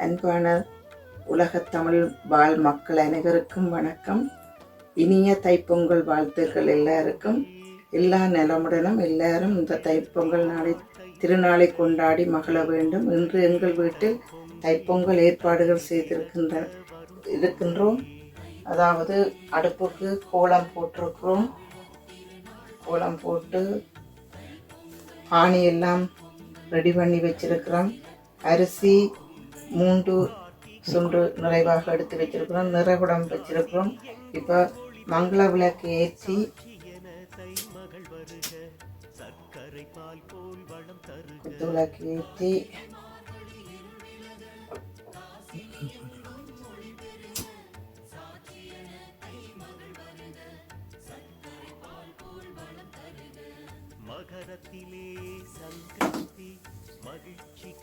அன்பான உலகத் தமிழ் வாழ் மக்கள் அனைவருக்கும் வணக்கம். இனிய தைப்பொங்கல் வாழ்த்துக்கள் எல்லாருக்கும். எல்லா நிலமுடனும் எல்லாரும் இந்த தைப்பொங்கல் நாளை திருநாளை கொண்டாடி மகிழ வேண்டும். இன்று எங்கள் வீட்டில் தைப்பொங்கல் ஏற்பாடுகள் செய்திருக்கின்ற இருக்கின்றோம். அதாவது அடுப்புக்கு கோலம் போட்டிருக்கிறோம். கோலம் போட்டு ஆணி எல்லாம் ரெடி பண்ணி வச்சிருக்கிறோம். அரிசி மூன்று சுண்டு நிறைவாக எடுத்து வச்சிருக்கிறோம் நிறைகுடம் வச்சிருக்கிறோம். இப்போ மங்கள விளக்கு ஏற்றி குத்து விளக்கு ஏற்றி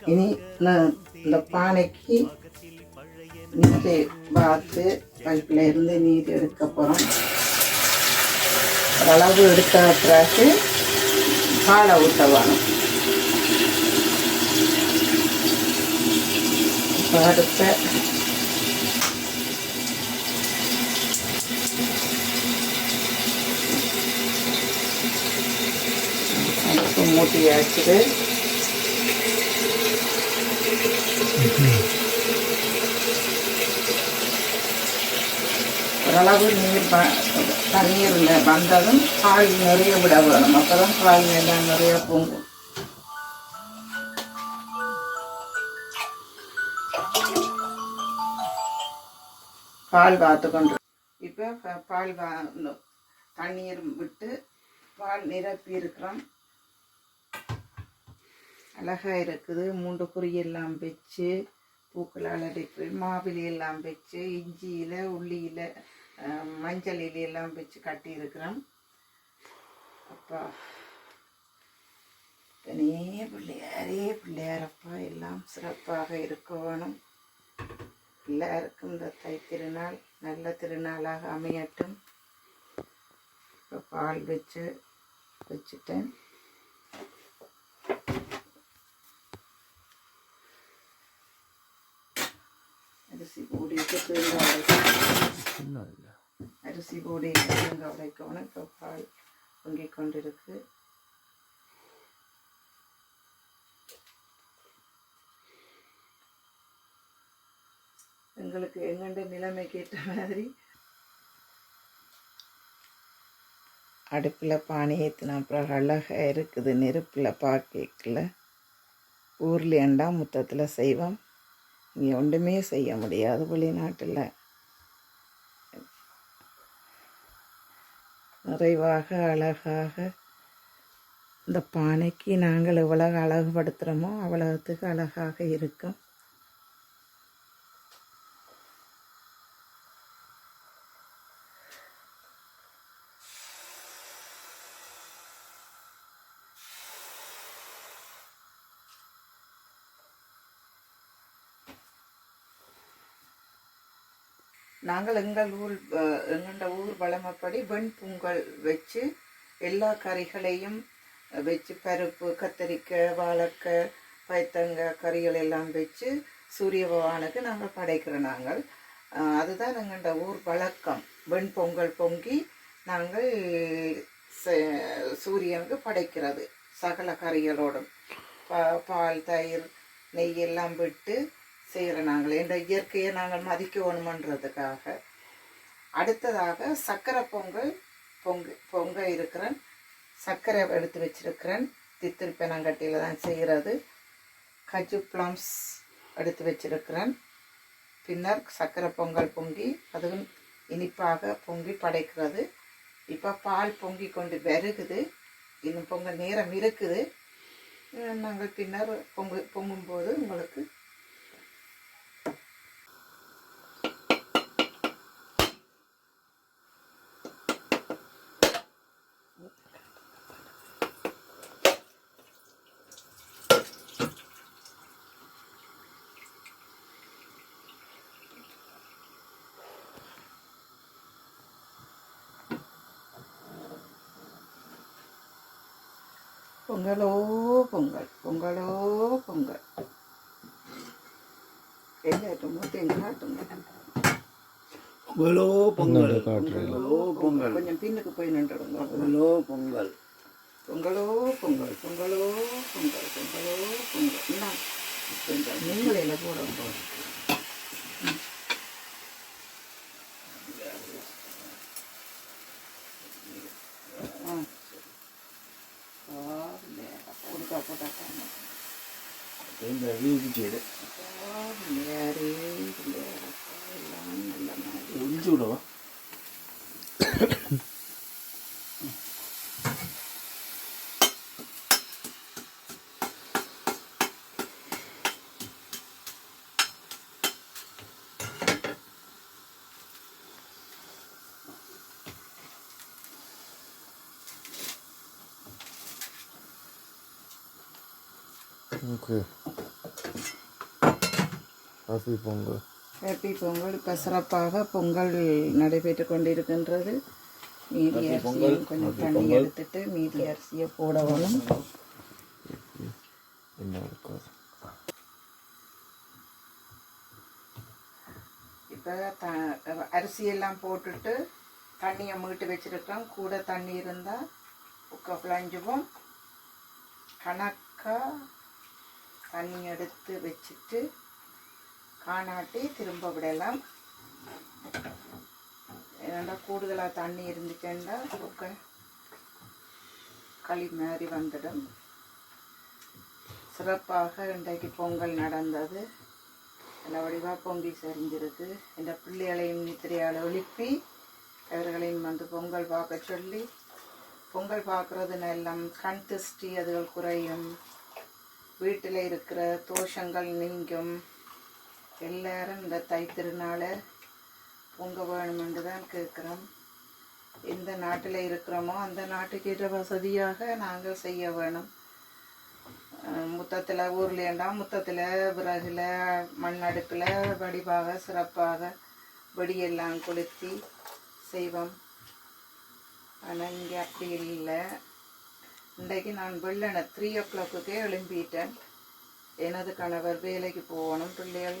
இனி நான் இந்த பானைக்கு நீர் பார்த்து பைப்பில் இருந்து நீர் எடுக்க போகிறோம் அளவு எடுத்த பிறகு பாலை ஊற்ற வேணும் இப்போ அடுத்த மூட்டி வச்சுட்டு ஓரளவு நீர் ப- தண்ணீர் வந்ததும் பால் நிறைய விட வேணும். அப்பதான் பால் எல்லாம் நிறைய பொங்கும். பால் வாத்து கொண்டு இப்போ பால் கா தண்ணீர் விட்டு பால் நிரப்பி இருக்கிறோம். அழகாக இருக்குது. மூன்று குறி எல்லாம் வச்சு பூக்களால் அடைப்பு மாவிலி எல்லாம் வச்சு இஞ்சியில் உள்ளியில் மஞ்சள் இலை எல்லாம் வச்சு கட்டியிருக்கிறோம். அப்பா தனியே பிள்ளையாரே பிள்ளையாரப்பா எல்லாம் சிறப்பாக இருக்க வேணும் எல்லாருக்கும் இந்த தை திருநாள் நல்ல திருநாளாக அமையட்டும். இப்போ பால் வச்சு வச்சுட்டேன். அரிசி போடிட்டு தேங்காய் உடைக்கணும். அரிசி போடி தேங்காய் உடைக்கணும் இப்போ பால் பொங்கிக் கொண்டிருக்கு எங்களுக்கு எங்கண்ட நிலைமைக்கு ஏற்ற மாதிரி. அடுப்பில் பானை ஏற்றின அப்புறம் அழகாக இருக்குது. நெருப்பில் பார்க்கல ஊரில் ஏண்டா முத்தத்தில் செய்வோம் இங்கே ஒன்றுமே செய்ய முடியாது வெளிநாட்டில். நிறைவாக அழகாக இந்த பானைக்கு நாங்கள் எவ்வளவு அழகுபடுத்துகிறோமோ அவ்வளவுத்துக்கு அழகாக இருக்கும். நாங்கள் எங்கள் ஊர் எங்கள்ட ஊர் வளமப்படி வெண் பொங்கல் வச்சு எல்லா கறிகளையும் வச்சு பருப்பு கத்தரிக்காய் வாழைக்காய் பைத்தங்காய் கறிகள் எல்லாம் வச்சு சூரிய பகவானுக்கு நாங்கள் படைக்கிறோம் நாங்கள். அதுதான் எங்கள்ட ஊர் வழக்கம். வெண் பொங்கல் பொங்கி நாங்கள் சூரியனுக்கு படைக்கிறது. சகல கறிகளோடும். பா பால் தயிர் நெய் எல்லாம் விட்டு செய்கிற நாங்கள். இந்த இயற்கையை நாங்கள் மதிக்க வேணுமன்றதுக்காக அடுத்ததாக சக்கரை பொங்கல் பொங்க பொங்க இருக்கிறேன் சர்க்கரை எடுத்து வச்சிருக்கிறேன். தித்திரி பெனங்கட்டியில் தான் செய்கிறது கஜு ப்ளம்ஸ் எடுத்து வச்சுருக்கிறேன். பின்னர் சர்க்கரை பொங்கல் பொங்கி அதுவும் இனிப்பாக பொங்கி படைக்கிறது. இப்போ பால் பொங்கி கொண்டு வருகுது. இன்னும் பொங்கல் நேரம் இருக்குது. நாங்கள் பின்னர் பொங்கு பொங்கும்போது உங்களுக்கு பொங்கலோ பொங்கல் பொங்கலோ பொங்கல். எல்லாட்டும் மொத்தம் காட்டுங்க பொங்கலோ பொங்கல். பொங்கலோ பொங்கல். கொஞ்சம் பின்னுக்கு போய் நின்றுடுங்க. பொங்கலோ பொங்கல். பொங்கலோ பொங்கல் பொங்கலோ பொங்கல் பொங்கலோ பொங்கல். என்ன? நீங்களே போடுங்க ஆ கொடுத்தா போட்டாக்கா இந்த வீட்டு சைடு வேறு எல்லாம் okay coffee Pongal. Happy Pongal. இப்போ சிறப்பாக பொங்கல் நடைபெற்று கொண்டிருக்கின்றது. மீதி அரிசியும் கொஞ்சம் தண்ணி எடுத்துட்டு மீதி அரிசியை போட வேணும் என்ன இருக்காது இப்போ த அரிசியெல்லாம் போட்டுட்டு தண்ணியை மீட்டு வச்சிருக்கோம். கூட தண்ணி இருந்தால் உக்க பிழைஞ்சுவோம் கணக்காக தண்ணி எடுத்து வச்சுட்டு காணாட்டி திரும்ப விடலாம். ஏன்னா கூடுதலாக தண்ணி இருந்துச்சுன்னா உக்க களி மாதிரி வந்துடும். சிறப்பாக இன்றைக்கு பொங்கல் நடந்தது. நல்ல வடிவாக பொங்கி சரிஞ்சிருக்கு இந்த பிள்ளைகளையும் நித்திரையால் எழுப்பி அவர்களையும் வந்து பொங்கல் பார்க்க சொல்லி பொங்கல் பார்க்குறதுன்னு எல்லாம் கண் திருஷ்டி அதுகள் குறையும். வீட்டில் இருக்கிற தோஷங்கள் நீங்கும். எல்லாரும் இந்த தை திருநாளை பொங்க வேணுமென்று தான் கேட்குறோம். எந்த நாட்டில் இருக்கிறோமோ அந்த நாட்டுக்கேற்ற வசதியாக நாங்கள் செய்ய வேணும். முத்தத்தில் ஊர்லேண்டாம் முத்தத்தில் விறகுல மண் அடுப்பில் வடிவாக சிறப்பாக வெடியெல்லாம் கொளுத்தி செய்வோம். ஆனால் இங்கே அப்படி இல்லை. இன்றைக்கு நான் வெள்ளன த்ரீ ஓ கிளாக்குக்கே எழும்பிட்டேன். எனது கணவர் வேலைக்கு போகணும் பிள்ளைகள்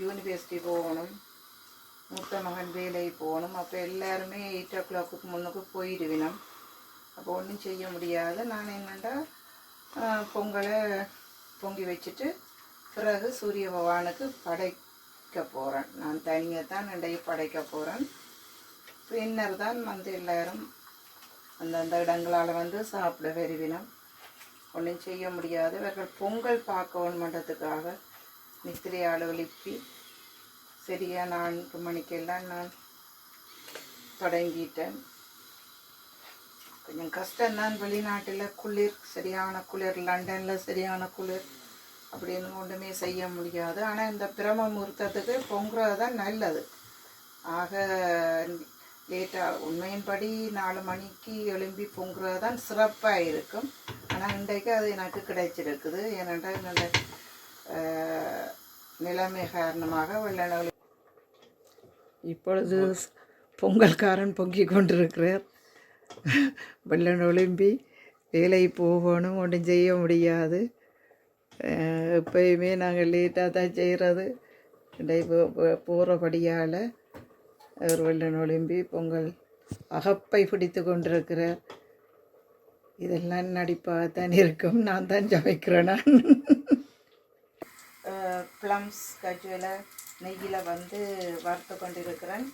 யூனிவர்சிட்டி போகணும் மூத்த மகன் வேலைக்கு போகணும். அப்போ எல்லாருமே எயிட் ஓ கிளாக்குக்கு முன்னுக்கு போயிடுவினோம். அப்போ ஒன்றும் செய்ய முடியாது. நான் என்னென்னா பொங்கலை பொங்கி வச்சுட்டு பிறகு சூரிய பகவானுக்கு படைக்க போகிறேன் நான் தனியாக தான் இன்றைக்கு படைக்க போகிறேன் பின்னர் தான் வந்து எல்லாரும் அந்தந்த இடங்களால் வந்து சாப்பிட வருவினம் ஒன்றும் செய்ய முடியாது. இவர்கள் பொங்கல் பார்க்கணும் பண்ணுறதுக்காக நித்திரையால் எழுப்பி சரியாக நான்கு மணிக்கெல்லாம் நான் தொடங்கிட்டேன். கொஞ்சம் கஷ்டம்தான். வெளிநாட்டில் குளிர் சரியான குளிர் லண்டனில் சரியான குளிர் அப்படின்னு ஒன்றுமே செய்ய முடியாது. ஆனால் இந்த பிரம முகூர்த்தத்துக்கு பொங்குறது தான் நல்லது. ஆக லேட்டாக உண்மையின்படி நாலு மணிக்கு எழும்பி பொங்குறது தான் சிறப்பாக இருக்கும். ஆனால் இன்றைக்கு அது எனக்கு கிடைச்சிருக்குது. ஏனென்றால் என்னோட நிலைமை காரணமாக வெள்ளை இப்பொழுது பொங்கல்காரன் பொங்கி கொண்டிருக்கிறார். வெள்ளன் ஒளிம்பி வேலை போகணும் ஒன்றும் செய்ய முடியாது. எப்பயுமே நாங்கள் லேட்டாக தான் செய்கிறது போகிறபடியால் வெள்ளன் ஒளிம்பி பொங்கல் அகப்பை பிடித்து கொண்டிருக்கிறார். இதெல்லாம் நடிப்பாக தான் இருக்கும். நான் தான் சமைக்கிறேன் நான். ப்ளம்ஸ் கஜுவில் நெய்யில் வந்து வறுத்து கொண்டிருக்கிறேன்.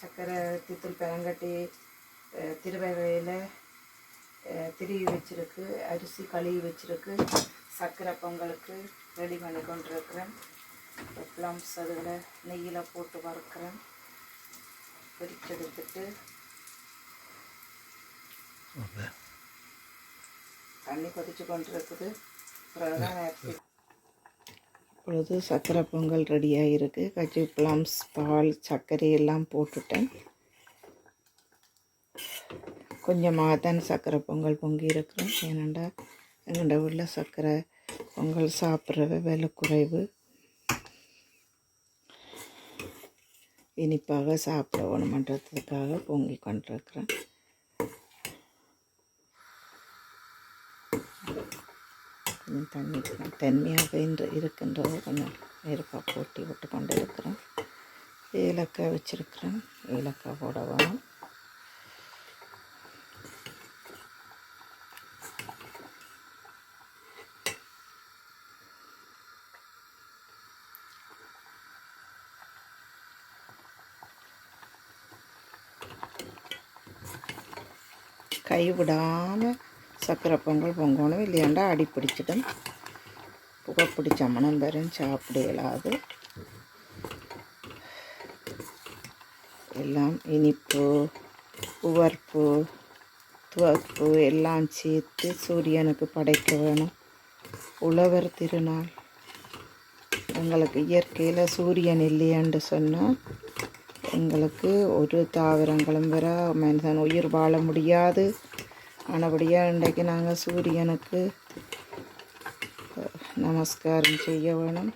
சக்கரை சர்க்கரை தித்தூள் பெரங்கட்டி திருவையில் திருவி வச்சிருக்கு அரிசி கழுவி வச்சிருக்கு சர்க்கரை பொங்கலுக்கு ரெடி பண்ணி கொண்டிருக்கிறேன். ப்ளம்ஸ் அதில் நெய்யில் போட்டு வறுக்கிறேன். பிரிச்செடுத்துட்டு. தண்ணி கொதிச்சு கொண்டிருக்குது. இப்பொழுது சர்க்கரை பொங்கல் ரெடியாக இருக்குது கஜு ப்ளம்ஸ் பால் சர்க்கரை எல்லாம் போட்டுட்டேன். கொஞ்சமாக தான் சர்க்கரை பொங்கல் பொங்கி இருக்கிறோம். ஏனண்டா எங்கள்ட உள்ள சர்க்கரை பொங்கல் சாப்பிட்றது விலை குறைவு. இனிப்பாக சாப்பிட வேணுமன்றதுக்காக பொங்கி கொண்டிருக்கிறேன். கொஞ்சம் தண்ணி தன்மையாக இன்று இருக்கின்றது. கொஞ்சம் நெருப்பாக போட்டி விட்டு கொண்டு இருக்கிறேன் ஏலக்காய் வச்சுருக்கிறேன். ஏலக்காய் போட வேணும் கைவிடாமல் சக்கரை பொங்கல் பொங்கணும் இல்லையாண்டா அடி பிடிச்சிடும் புகை பிடிச்ச மனம் தரும் சாப்பிட இயலாது எல்லாம் இனிப்பு உவர்ப்பு துவர்ப்பு எல்லாம் சேர்த்து சூரியனுக்கு படைக்க வேணும் உழவர் திருநாள் எங்களுக்கு இயற்கையில் சூரியன் இல்லையான்னு சொன்னால் எங்களுக்கு ஒரு தாவரங்களும் வர மனுஷன் உயிர் வாழ முடியாது. ஆனபடியாக இன்றைக்கு நாங்கள் சூரியனுக்கு நமஸ்காரம் செய்ய வேணும்.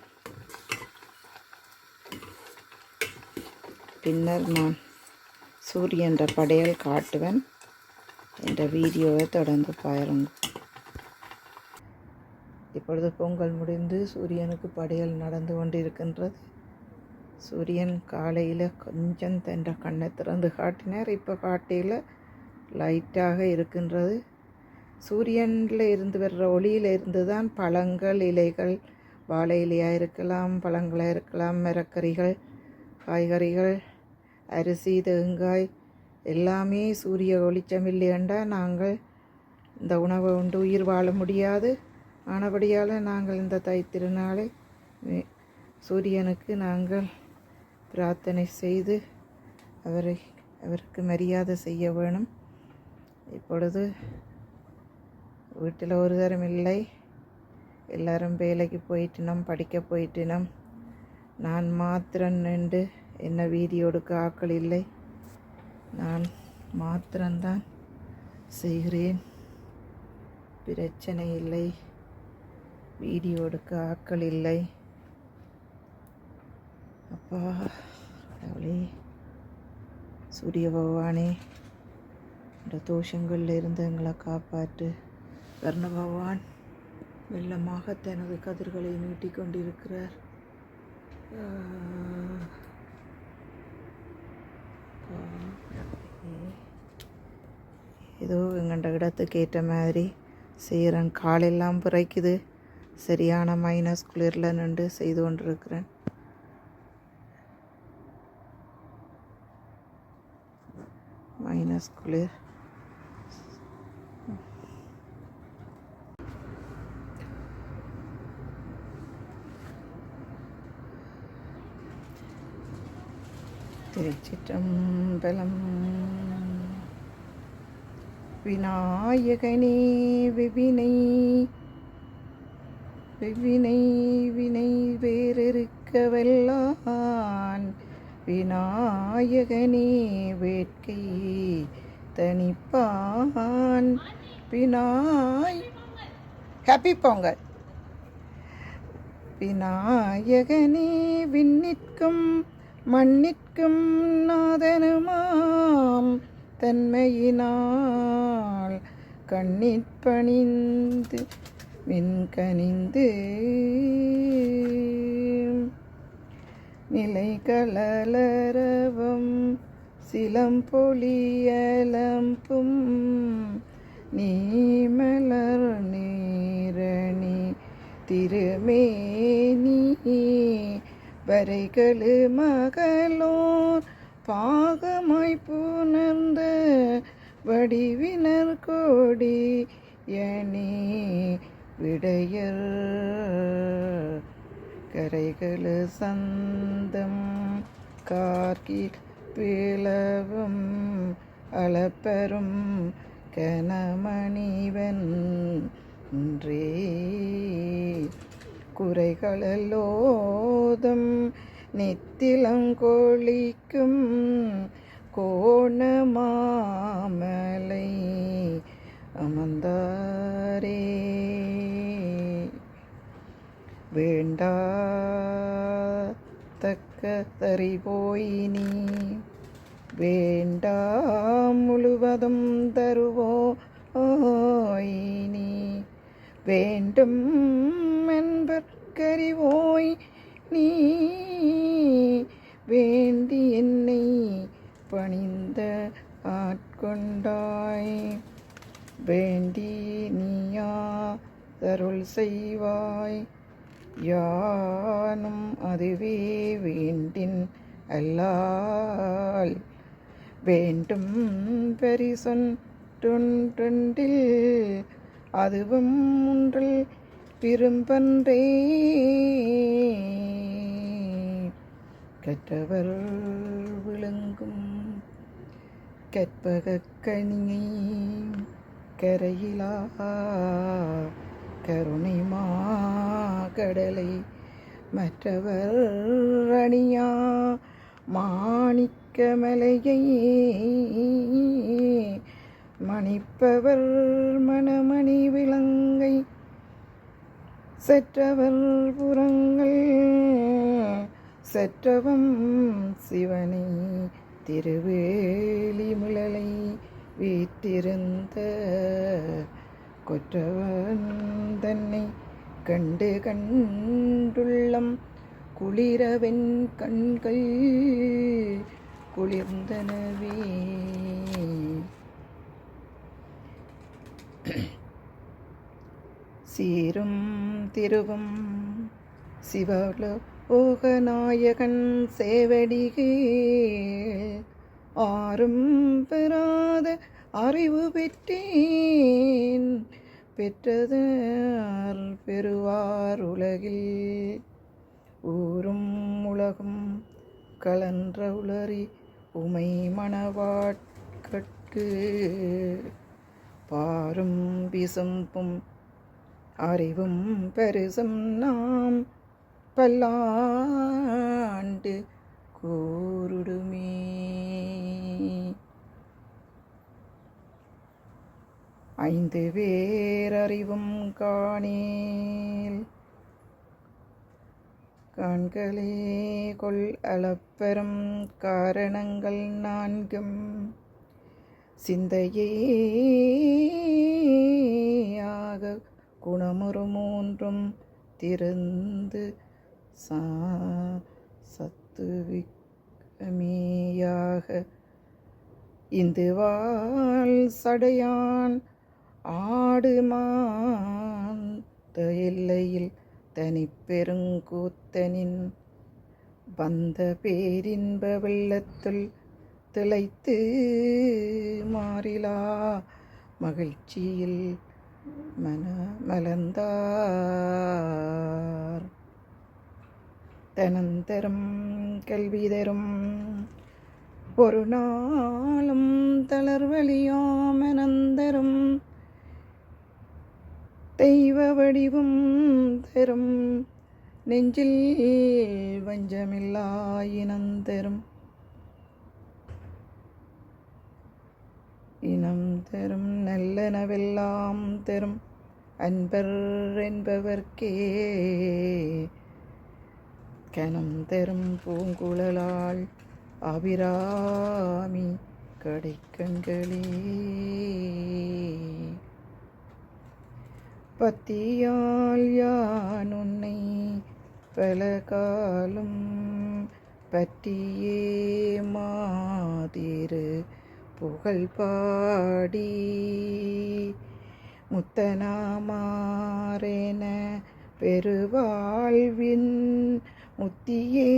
பின்னர் நான் சூரியன்ற படையல் காட்டுவேன். என்ற வீடியோவை தொடர்ந்து பாருங்க. இப்பொழுது பொங்கல் முடிந்து சூரியனுக்கு படையல் நடந்து கொண்டிருக்கின்றது. சூரியன் காலையில் கொஞ்சம் தன்ற கண்ணை திறந்து காட்டினார். இப்போ காட்டையில் லைட்டாக இருக்கின்றது. சூரியனில் இருந்து வர்ற ஒளியில் இருந்து தான் பழங்கள் இலைகள் வாழை இலையாக இருக்கலாம் பழங்களாக இருக்கலாம் மரக்கறிகள் காய்கறிகள் அரிசி தேங்காய் எல்லாமே சூரிய ஒளிச்சம் இல்லையண்டா. நாங்கள் இந்த உணவை உண்டு உயிர் வாழ முடியாது. ஆனபடியால் நாங்கள் இந்த தை திருநாளை சூரியனுக்கு நாங்கள் பிரார்த்தனை செய்து அவரை அவருக்கு மரியாதை செய்ய வேணும். இப்பொழுது வீட்டில் ஒரு தரம் இல்லை. எல்லாரும் வேலைக்கு போயிட்டினோம் படிக்க போயிட்டினோம். நான் மாத்திரம் நின்று என்ன வீடியோ எடுக்க ஆக்கள் இல்லை. நான் மாத்திரம்தான் செய்கிறேன். பிரச்சனை இல்லை. வீடியோ எடுக்க ஆக்கள் இல்லை. அப்பா கடவுளே சூரிய பகவானே இந்த தோஷங்களில் இருந்து எங்களை காப்பாற்று. வர்ண பகவான் வெள்ளமாக தனது கதிர்களை நீட்டிக்கொண்டிருக்கிறார் ஏதோ எங்கண்ட இடத்துக்கு ஏற்ற மாதிரி செய்கிறேன் காலெல்லாம் பிறைக்குது. சரியான மைனஸ் குளிரில் நின்று செய்து கொண்டிருக்கிறேன். மைனஸ் குளிர் திருச்சிற்றம்பலம். விநாயகனே விவினை விவினை வினை வேறிருக்கவல்லான் விநாயகனே வேட்கை தனிப்பான் விநாய் ஹாப்பி பொங்கல் விநாயகனே விண்ணிற்கும் மண்ணிற்கும் நாதனுமாம். தன்மையினால் கண்ணிற்பணிந்து விண்கனிந்து நிலை கலலரவம் சிலம்பொலியலம்பும் நீமலர் நீரணி திருமேனி வரைகளு மகளோர் பாகமாய் புணர்ந்த வடிவினர் கோடி எனே விடையர். கரைகளு சந்தம் கார்கில் பிளவும் அளப்பெரும் கனமணிவன். ஒன்றே குறைகளோதம் நித்திலங்கொழிக்கும் கோணமாமலை அமர்ந்தாரே. வேண்டா தக்க தறி வேண்டா முழுவதும் தருவோ ஓயினி வேண்டும் என்பற்கறிவோய் நீ வேண்டி என்னை பணிந்த ஆட்கொண்டாய். வேண்டி நீயா தருள் செய்வாய். யானும் அதுவே வேண்டின் அல்லால். வேண்டும் பெரிசொன்றில் அதுவும் ஒன்றில் விரும்பன்றே கற்றவர் விளங்கும் கற்பகக் கனியை கரையிலா. கருணைமா கடலை மற்றவர் அணியா மாணிக்கமலையை மணிப்பவர் மணமணி விலங்கை செற்றவர் புறங்கள் செற்றவம் சிவனை திருவேலிமுழலை வீற்றிருந்த கொற்றவன் தன்னை கண்டு கண்டுள்ளம் குளிரவென் கண்கள் குளிர்ந்தனவே. சீரும் திருவும் சிவலோகநாயகன் சேவடிகே. ஆறும் பெறாத அறிவு பெற்றேன். பெற்றது பெறுவார் உலகில். ஊரும் உலகும் கலன்ற உளறி உமை மணவாட்கட்கு. பாரும் விசும்பும் அறிவும் பெருசும் நாம் பல்லாண்டு கூருடுமே. ஐந்து பேரறிவும் காணேல். கண்களே கொள் அளப்பெறும் காரணங்கள் நான்கும். சிந்தையே ஆக குணமுறு மூன்றும் திறந்து சா சத்துவிக்கமேயாக இந்துவாள் சடையான் ஆடுமாந்த எல்லையில் தனிப்பெருங்கூத்தனின் வந்த பேரின்ப வெள்ளத்துள் திளைத்து மாறிலா மகிழ்ச்சியில் மன மலர்ந்தார். தனந்தரும் கல்வி தரும் ஒரு நாளும் தளர்வழியாமனந்தரும் தெய்வ வடிவும் தரும். நெஞ்சில் வஞ்சமில்லாயினந்தரும் இனம் தரும். நல்லனவெல்லாம் தரும். அன்பர் என்பவர்க்கே கனம் தரும் பூங்குழலாள் அபிராமி கடைக்கண்களே. பத்தியால் யான் உன்னை பல காலம் பற்றியே மாதிரு புகழ் பாடி. முத்தனாமாறென பெருவாழ்வின் முத்தியே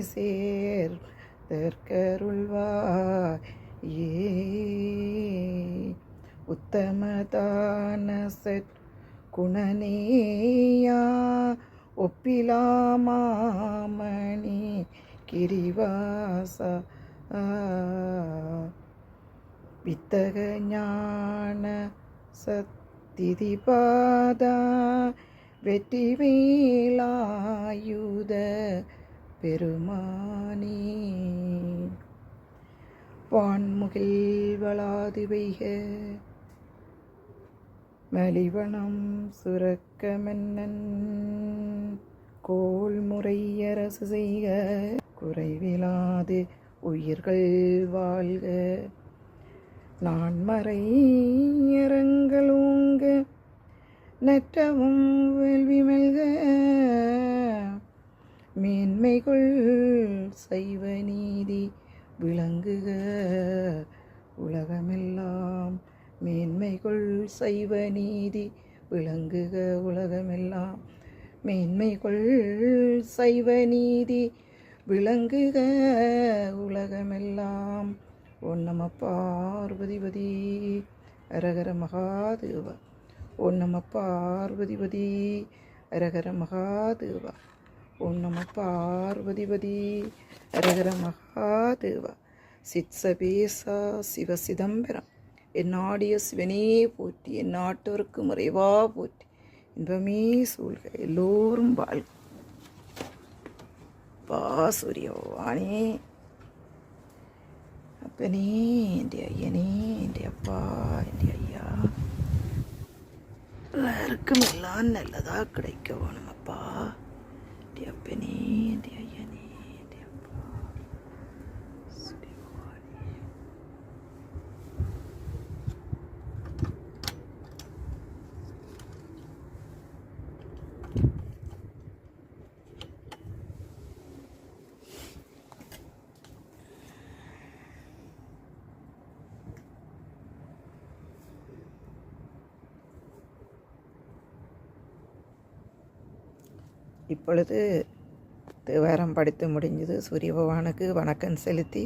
சேர் சேர்தற்கருள்வாயே உத்தமதான சற்று குணனேயா ஒப்பிலாமாமணி கிரிவாசா. வித்தக ஞான சத்திதிபாதா வெற்றி வேலாயுத பெருமானே. வான்முகில் வளாது வைக மலிவனம் சுரக்க மன்னன் கோல் முறையரசு செய்க குறைவிலாது உயிர்கள் வாழ்க. நான் மறை நெற்றவும் நற்றவும் வேள்வி மெல்க. மேன்மைகள் சைவ நீதி விளங்குக உலகமெல்லாம் மேன்மைகள் சைவ நீதி விளங்குக உலகமெல்லாம். மேன்மைகள் சைவ நீதி விளங்குக உலகமெல்லாம். ஓம் நம பார்வதிபதி. அரகர மகாதேவா. ஓம் நம பார்வதிபதி. அரகர மகாதேவா. ஓம் நம பார்வதிபதி. அரகர மகாதேவா. சித்சபேசா சிவசிதம்பரம் சிதம்பரம் என் நாடிய சிவனே போற்றி என் நாட்டோருக்கு முறைவா போற்றி இன்பமே சூழ்க எல்லோரும் வாழ்க பா சூரியவானே அப்பனே എൻ്റെ ஐயனே എൻ്റെ அப்பா എൻ്റെ ஐயா எல்லாருக்கும் எல்லாம் நல்லதா கிடைக்க வேணும் அப்பா എൻ്റെ அப்பனே എൻ്റെ ஐயனே இப்பொழுது தேவாரம் படித்து முடிஞ்சது. சூரிய பகவானுக்கு வணக்கம் செலுத்தி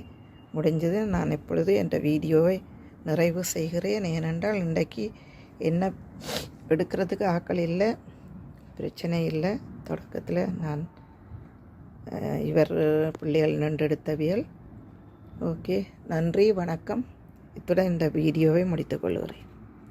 முடிஞ்சது. நான் இப்பொழுது என்ற வீடியோவை நிறைவு செய்கிறேன். ஏனென்றால் இன்றைக்கு என்ன எடுக்கிறதுக்கு ஆக்கள் இல்லை பிரச்சனை இல்லை. தொடக்கத்தில் நான் இவர் பிள்ளைகள் நின்றெடுத்தவியல். ஓகே நன்றி வணக்கம். இத்துடன் இந்த வீடியோவை முடித்துக்கொள்கிறேன்